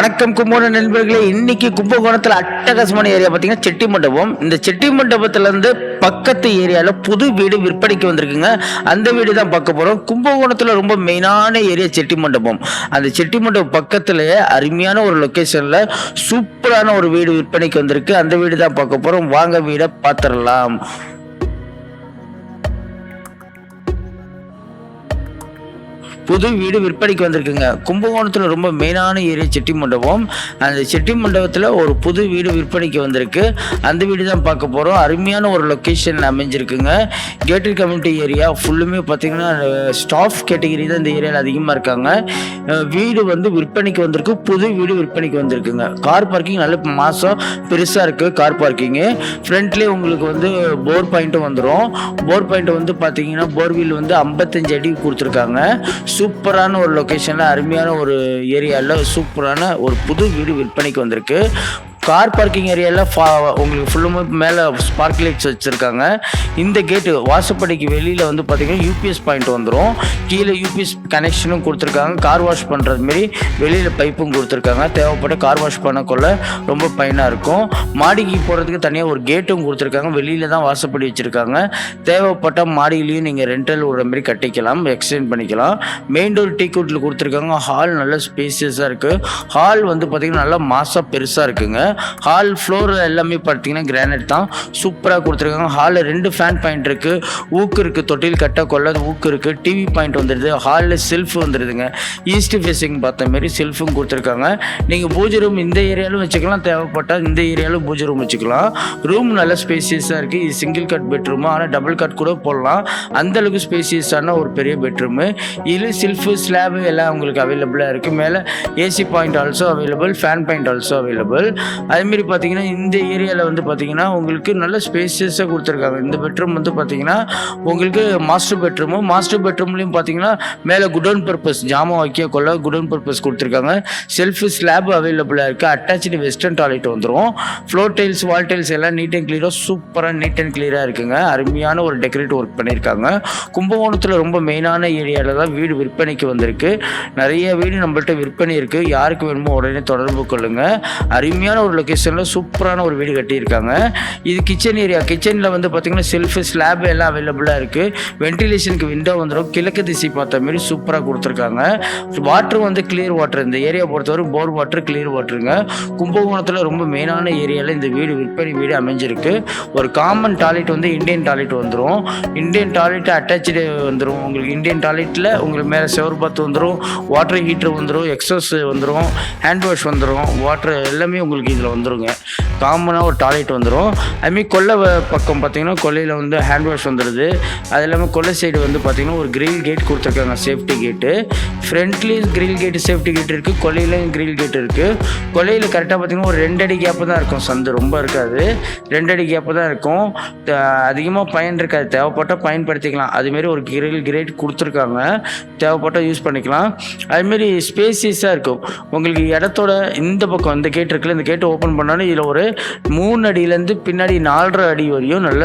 வணக்கம் கும்பகோணம் நண்பர்களே இன்னைக்கு கும்பகோணத்தில் அட்டகாசமான ஏரியா பார்த்தீங்கன்னா செட்டி மண்டபம். இந்த செட்டி மண்டபத்திலேருந்து பக்கத்து ஏரியாவில் புது வீடு விற்பனைக்கு வந்திருக்குங்க. அந்த வீடு தான் பார்க்க போகிறோம் கும்பகோணத்தில் ரொம்ப மெயினான ஏரியா செட்டி மண்டபம். அந்த செட்டி மண்டபம் பக்கத்துலயே அருமையான ஒரு லொக்கேஷனில் சூப்பரான ஒரு வீடு விற்பனைக்கு வந்திருக்கு. அந்த வீடு தான் பார்க்க போகிறோம் வாங்க வீடை பார்த்துடலாம். புது வீடு விற்பனைக்கு வந்திருக்குங்க. கும்பகோணத்தில் ரொம்ப மெயினான ஏரியா செட்டி மண்டபம். அந்த செட்டி மண்டபத்தில் ஒரு புது வீடு விற்பனைக்கு வந்திருக்கு. அந்த வீடு தான் பார்க்க போகிறோம் அருமையான ஒரு லொக்கேஷன் அமைஞ்சிருக்குங்க. கேட்டட் கம்யூனிட்டி ஏரியா ஃபுல்லுமே பார்த்தீங்கன்னா ஸ்டாஃப் கேட்டகரி தான் இந்த ஏரியாவில் அதிகமாக இருக்காங்க. வீடு வந்து விற்பனைக்கு வந்திருக்கு. புது வீடு விற்பனைக்கு வந்திருக்குங்க. கார் பார்க்கிங் நல்ல மாதம் பெருசாக இருக்குது கார் பார்க்கிங்கு ஃப்ரண்ட்லேயே உங்களுக்கு வந்து போர் பாயிண்ட்டும் வந்துடும் போர் பாயிண்ட் வந்து பார்த்தீங்கன்னா போர்வீல் வந்து ஐம்பத்தஞ்சு அடி கொடுத்துருக்காங்க. சூப்பரான ஒரு லொக்கேஷனில் அருமையான ஒரு ஏரியாவில் சூப்பரான ஒரு புது வீடு விற்பனைக்கு வந்திருக்கு. கார் பார்க்கிங் ஏரியாவில் ஃபா உங்களுக்கு ஃபுல்லுமே மேலே ஸ்பார்க் லைட்ஸ் வச்சுருக்காங்க. இந்த கேட்டு வாசப்படிக்கு வெளியில் வந்து பார்த்தீங்கன்னா யூபிஎஸ் பாயிண்ட் வந்துடும் கீழே யூபிஎஸ் கனெக்ஷனும் கொடுத்துருக்காங்க. கார் வாஷ் பண்ணுறது மாரி வெளியில் பைப்பும் கொடுத்துருக்காங்க. தேவைப்பட்ட கார் வாஷ் பண்ணக்குள்ள ரொம்ப பயனாக இருக்கும். மாடிக்கு போகிறதுக்கு தனியாக ஒரு கேட்டும் கொடுத்துருக்காங்க. வெளியில் தான் வாசப்படி வச்சுருக்காங்க. தேவைப்பட்ட மாடியிலையும் நீங்கள் ரெண்டல் விடுற மாதிரி கட்டிக்கலாம். எக்ஸ்டெண்ட் பண்ணிக்கலாம். மெயின் டோர் டீ கூட்டில் கொடுத்துருக்காங்க. ஹால் நல்ல ஸ்பேசியஸாக இருக்குது ஹால் வந்து பார்த்திங்கன்னா நல்லா மாசாக பெருசாக இருக்குங்க. ஹால் ஃப்ளோர் எல்லாமே பார்த்தீங்கன்னா கிரானைட் தான். சூப்பராக கொடுத்துருக்காங்க. ஹாலில் ரெண்டு ஃபேன் பாயிண்ட் இருக்குது ஊக்கு இருக்குது தொட்டில் கட்ட கொள்ள ஊக்கு இருக்குது டிவி பாயிண்ட் வந்துடுது ஹாலில் செல்ஃப் வந்துடுதுங்க ஈஸ்ட் ஃபேஸிங் பார்த்த மாரி செல்ஃபும் கொடுத்துருக்காங்க. நீங்கள் பூஜை ரூம் இந்த ஏரியாவிலும் வச்சுக்கலாம். தேவைப்பட்டால் இந்த ஏரியாவிலும் பூஜை ரூம் வச்சுக்கலாம். ரூம் நல்ல ஸ்பேசியஸாக இருக்குது இது சிங்கிள் கட் பெட்ரூமு ஆனால் டபுள் கட் கூட போடலாம். அந்தளவுக்கு ஸ்பேசியஸான ஒரு பெரிய பெட்ரூமு இதில் செல்ஃபு ஸ்லாபு எல்லாம் உங்களுக்கு அவைலபிளாக இருக்குது மேலே AC point also available fan point also available அதேமாரி பார்த்தீங்கன்னா இந்த ஏரியாவில் வந்து பார்த்தீங்கன்னா உங்களுக்கு நல்ல ஸ்பேசியஸாக கொடுத்துருக்காங்க. இந்த பெட்ரூம் வந்து பார்த்தீங்கன்னா உங்களுக்கு மாஸ்டர் பெட்ரூமும் மாஸ்டர் பெட்ரூம்லேயும் பார்த்தீங்கன்னா மேலே குடோன் பர்பஸ் ஜாமான் வைக்க கொள்ள குடோன் பர்பஸ் கொடுத்துருக்காங்க. செல்ஃபு ஸ்லாப் அவைலபிளாக இருக்குது அட்டாச்சு வெஸ்டர்ன் டாய்லெட் வந்துடும் ஃப்ளோர் டைல்ஸ் வால் டைல்ஸ் எல்லாம் நீட் அண்ட் கிளியராக சூப்பராக நீட் அண்ட் கிளியராக இருக்குங்க. அருமையான ஒரு டெக்கரேட் ஒர்க் பண்ணியிருக்காங்க கும்பகோணத்தில் ரொம்ப மெயினான ஏரியாவில் தான் வீடு விற்பனைக்கு வந்திருக்கு. நிறைய வீடு நம்மள்கிட்ட விற்பனை இருக்குது யாருக்கு வேணுமோ உடனே தொடர்பு கொள்ளுங்கள் அருமையான ஒரு லொக்கேஷனில் சூப்பரான ஒரு வீடு கட்டியிருக்காங்க. இது கிச்சன் ஏரியா கிச்சனில் வந்து பார்த்திங்கன்னா செல்ஃபு ஸ்லாப் எல்லாம் அவைலபிளாக இருக்குது வென்டிலேஷனுக்கு விண்டோ வந்துடும் கிழக்கு திசை பார்த்த மாரி சூப்பராக கொடுத்துருக்காங்க. வாட்டர் வந்து கிளியர் வாட்டர் இந்த ஏரியா பொறுத்தவரை போர் வாட்டர் கிளியர் வாட்டருங்க கும்பகோணத்தில் ரொம்ப மெயினான ஏரியாவில் இந்த வீடு விற்பனை வீடு அமைஞ்சிருக்கு. ஒரு காமன் டாய்லெட் வந்து இந்தியன் டாய்லெட் வந்துடும் இந்தியன் டாய்லெட் அட்டாச்சு வந்துடும் உங்களுக்கு இந்தியன் டாய்லெட்டில் உங்களுக்கு மேலே செவர் பாத் வந்துடும் வாட்டர் ஹீட்டர் வந்துடும் எக்ஸஸ் வந்துடும் ஹேண்ட் வாஷ் வந்துடும் வாட்டர் எல்லாமே உங்களுக்கு இதில் வந்துருங்க. காமனாக ஒரு டாய்லெட் வந்துடும் அதுமாரி கொல்லை பக்கம் பார்த்தீங்கன்னா கொல்லையில் வந்து ஹேண்ட் வாஷ் வந்துடுது அது இல்லாமல் கொல்லை சைடு வந்து பார்த்தீங்கன்னா ஒரு கிரில் கேட் கொடுத்துருக்காங்க சேஃப்டி கேட்டு ஃப்ரண்ட்லேயும் கிரில் கேட்டு சேஃப்டி கேட் இருக்குது கொல்லையிலையும் கிரில் கேட் இருக்குது கொல்லையில் கரெக்டாக பார்த்தீங்கன்னா ஒரு ரெண்டடி கேப்பு தான் இருக்கும். சந்து ரொம்ப இருக்காது. ரெண்டடி கேப்பு தான் இருக்கும். அதிகமாக பயன் இருக்காது. தேவைப்பட்டால் பயன்படுத்திக்கலாம். அதுமாரி ஒரு கிரில் கிரேட் கொடுத்துருக்காங்க. தேவைப்பட்டால் யூஸ் பண்ணிக்கலாம். அதுமாரி ஸ்பேசியஸாக இருக்கும். உங்களுக்கு இடத்தோட இந்த பக்கம் இந்த கேட் இருக்குல்ல இந்த கேட்டு ஓப்பன் பண்ணாலும் இதில் ஒரு மூணு அடியிலேருந்து பின்னாடி நாலரை அடி வரையும் நல்ல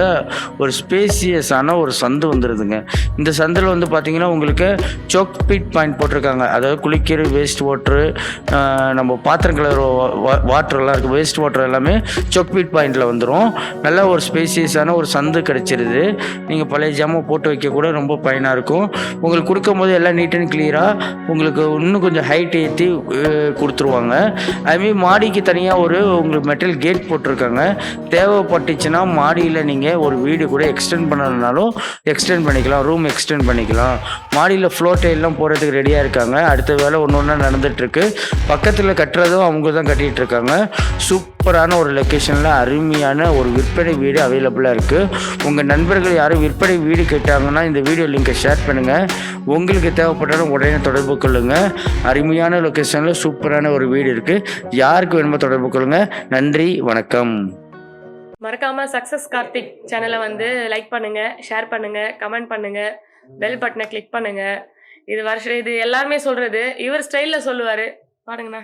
ஒரு ஸ்பேசியஸான ஒரு சந்து வந்துடுதுங்க இந்த சந்தில் வந்து பார்த்திங்கன்னா உங்களுக்கு சோக் பீட் பாயிண்ட் போட்டிருக்காங்க. அதாவது குளிக்கிற வேஸ்ட் வாட்ரு நம்ம பாத்திரம் கலர் வாட்டர்லாம் இருக்குது வேஸ்ட் வாட்டர் எல்லாமே சோக் பீட் பாயிண்டில் வந்துடும் நல்ல ஒரு ஸ்பேசியஸான ஒரு சந்து கிடச்சிருது. நீங்கள் பழைய ஜாமான் போட்டு வைக்க கூட ரொம்ப பயனாக இருக்கும். உங்களுக்கு கொடுக்கும்போது எல்லாம் நீட் அண்ட் கிளியராக உங்களுக்கு இன்னும் கொஞ்சம் ஹைட் ஏற்றி கொடுத்துருவாங்க. அதுமாரி மாடிக்கு தனியாக ஒரு உங்களுக்கு மெட்டல் கேட் போட்டிருக்காங்க. தேவைப்பட்டுச்சுன்னா மாடியில் நீங்கள் ஒரு வீடு கூட எக்ஸ்டெண்ட் பண்ணணுனாலும் எக்ஸ்டெண்ட் பண்ணிக்கலாம். ரூம் எக்ஸ்டெண்ட் பண்ணிக்கலாம். மாடியில் ஃப்ளோர் டைல்லாம் போகிறதுக்கு ரெடியாக இருக்காங்க. அடுத்த வேலை ஒன்று ஒன்றா நடந்துகிட்ருக்கு பக்கத்தில் கட்டுறதும் அவங்க தான் கட்டிகிட்டு இருக்காங்க. சூப்பரான ஒரு லொக்கேஷனில் அருமையான ஒரு விற்பனை வீடு அவைலபிளாக இருக்குது உங்கள் நண்பர்கள் யாரும் விற்பனை வீடு கேட்டாங்கன்னா இந்த வீடியோ லிங்கை ஷேர் பண்ணுங்கள் உங்களுக்கு தேவைப்பட்டாலும் உடனே தொடர்பு கொள்ளுங்கள் அருமையான லொக்கேஷனில் சூப்பரான ஒரு வீடு இருக்குது யாருக்கு வேணுமோ தொடர்பு கொள்ளுங்கள் நன்றி வணக்கம். மறக்காம சக்சஸ் கார்த்திக் சேனலை வந்து லைக் பண்ணுங்க ஷேர் பண்ணுங்க கமெண்ட் பண்ணுங்க பெல் பட்டனை கிளிக் பண்ணுங்க. இது வருஷம் இது எல்லாருமே சொல்றது. இவர் ஸ்டைலில் சொல்லுவாரு. பாருங்கண்ணா.